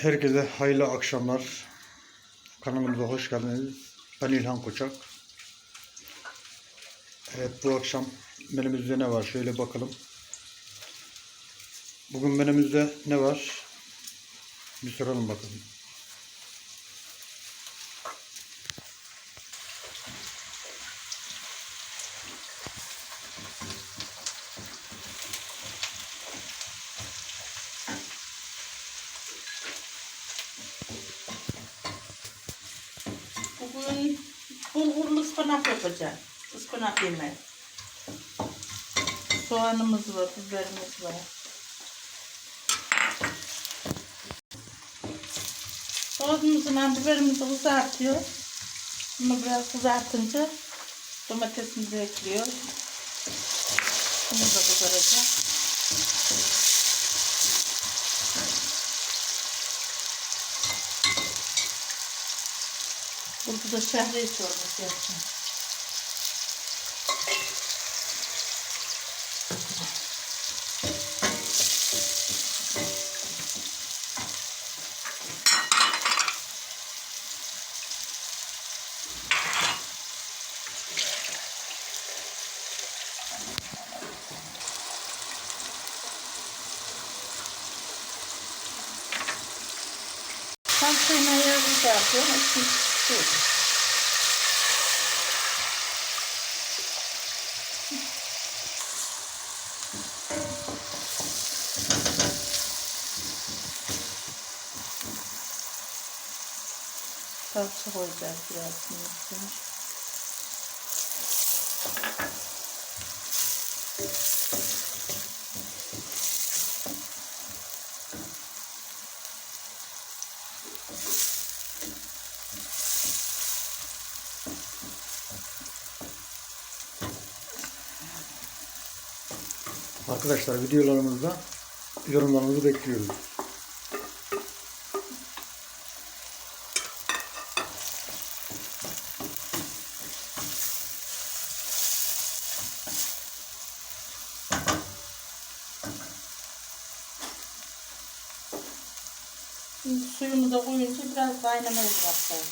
Herkese hayırlı akşamlar. Kanalımıza hoş geldiniz. Ben İlhan Koçak. Evet bu akşam menümüzde ne var? Şöyle bakalım. Bugün menümüzde ne var? Bir soralım bakalım. Bugün bulgurlu ıspanak yapacağım. Ispanak yemeği. Soğanımız var, biberimiz var. Soğanımızla biberimizi kızartıyor. Bunu biraz kızartınca domatesimizi ekliyor. Bunu da kızaracak. Burada da şehriye çorbası yapacağım. Şey yapıyorum. Şimdi su. Salça koyacağız biraz şimdi. Arkadaşlar videolarımızda yorumlarınızı bekliyoruz. Şimdi suyunu da koyunca biraz kaynamaya bırakacağız.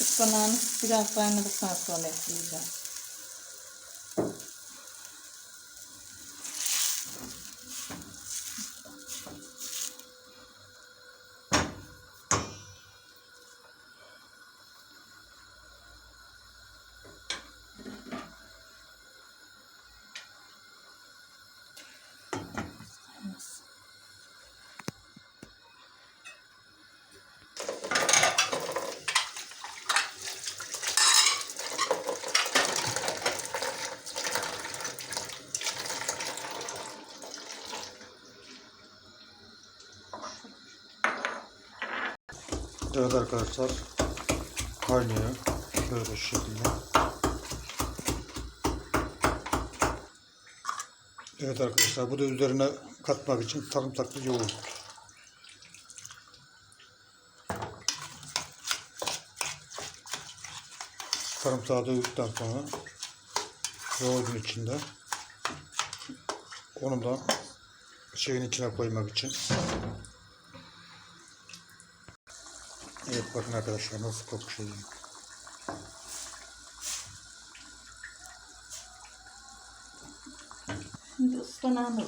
Ispanağını biraz kaynadıktan sonra ekleyeceğim. Evet arkadaşlar kaynıyor. Şöyle şu şekilde. Evet arkadaşlar bu da üzerine katmak için sarımsaklı yoğurt. Sarımsağı dövdükten sonra yoğurdun içinde onu da şeyin içine koymak için Evet bakın arkadaşlar nasıl kokuşuyor. Şimdi ıspanağını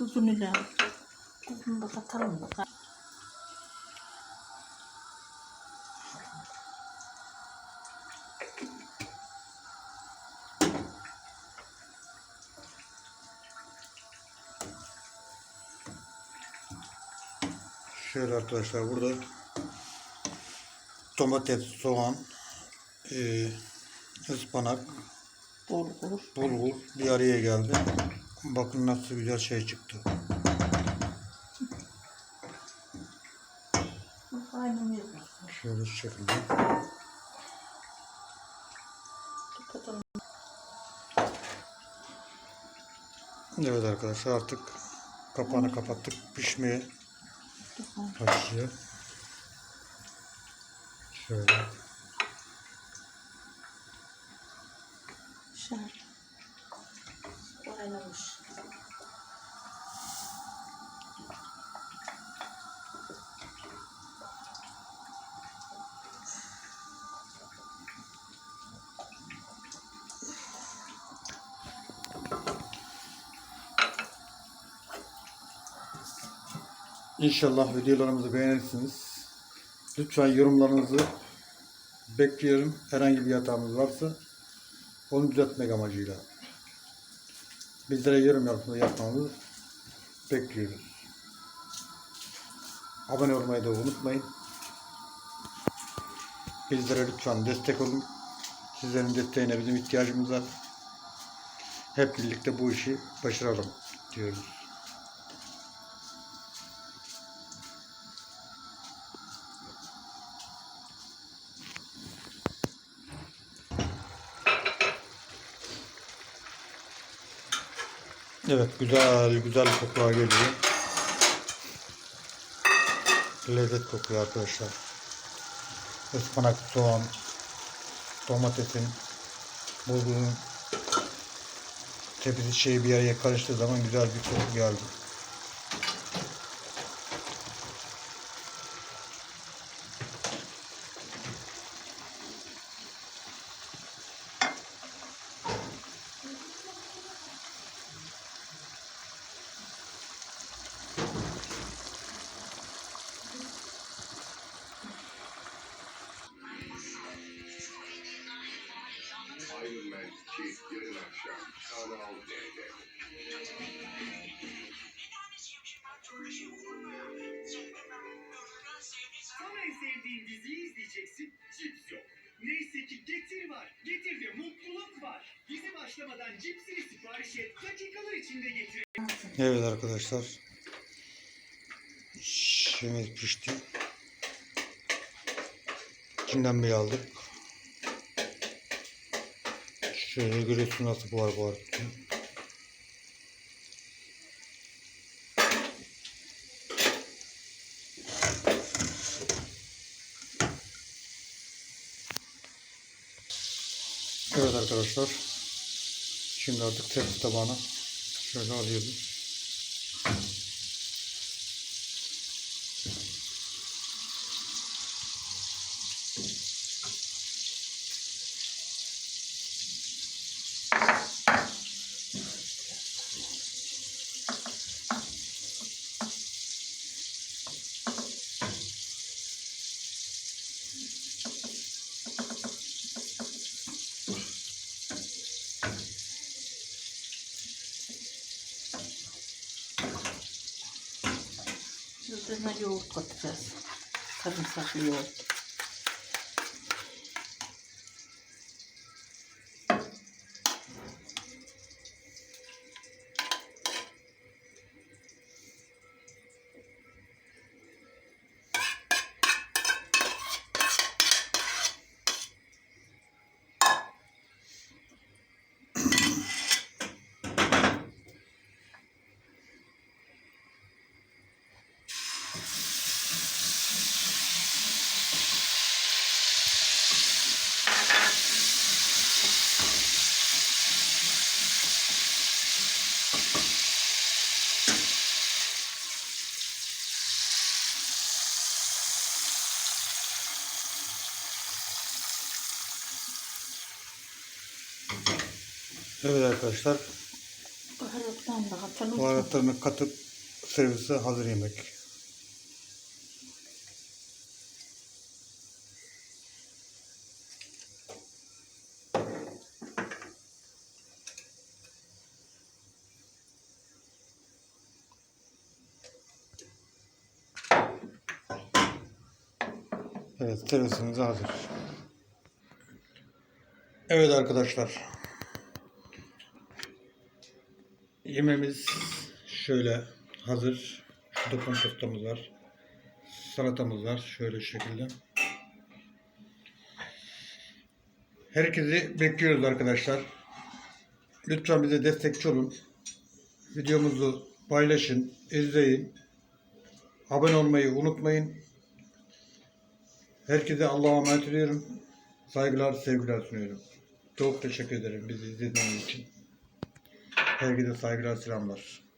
Tuzunu ilave. Tuzunu da katalım mı? Şöyle arkadaşlar burada domates, soğan, e, ıspanak, Bulgur. bulgur bir araya geldi. Bakın nasıl güzel şey çıktı. Şöyle şu şekilde. Evet arkadaşlar artık kapağını kapattık. Pişmeye başlıyor. Şöyle. Kaynamış. İnşallah videolarımızı beğenirsiniz. Lütfen yorumlarınızı bekliyorum. Herhangi bir hatamız varsa onu düzeltmek amacıyla. Bizlere yorum yapmanızı, yapmanızı bekliyoruz. Abone olmayı da unutmayın. Bizlere lütfen destek olun. Sizlerin desteğine bizim ihtiyacımız var. Hep birlikte bu işi başaralım diyoruz. Evet güzel güzel kokular geliyor. Lezzet kokuyor arkadaşlar. Ispanak, soğan, domatesin, bulgurun tepsi şeyi bir araya karıştığı zaman güzel bir koku geldi. Iron Man Chief Yarın Akşam Kanal D'de. Sana en sevdiğin diziyi izleyeceksin. Cips yok. Neyse ki Getir var. Getir'de mutluluk var. Dizi başlamadan cipsini sipariş et. Dakikalar içinde getir. Evet arkadaşlar. Şimdi pişti. İçinden bir aldık. Şöyle görüyorsun nasıl buhar buhar. Evet arkadaşlar. Şimdi artık tepsi tabağına şöyle alıyoruz. Üzerine yoğurt katacağız. Sarımsaklı yoğurt. Evet arkadaşlar. Baharattan da atalım. Baharatlarını katıp servise hazır yemek. Evet, terasımız hazır. Evet arkadaşlar. Yemeğimiz şöyle hazır. Şurada konçostamız var. Salatamız var. Şöyle şekilde. Herkesi bekliyoruz arkadaşlar. Lütfen bize destekçi olun. Videomuzu paylaşın, izleyin. Abone olmayı unutmayın. Herkese Allah'a emanet ediyorum. Saygılar, sevgiler sunuyorum. Çok teşekkür ederim bizi izlediğiniz için. Herkese saygılar, selamlar.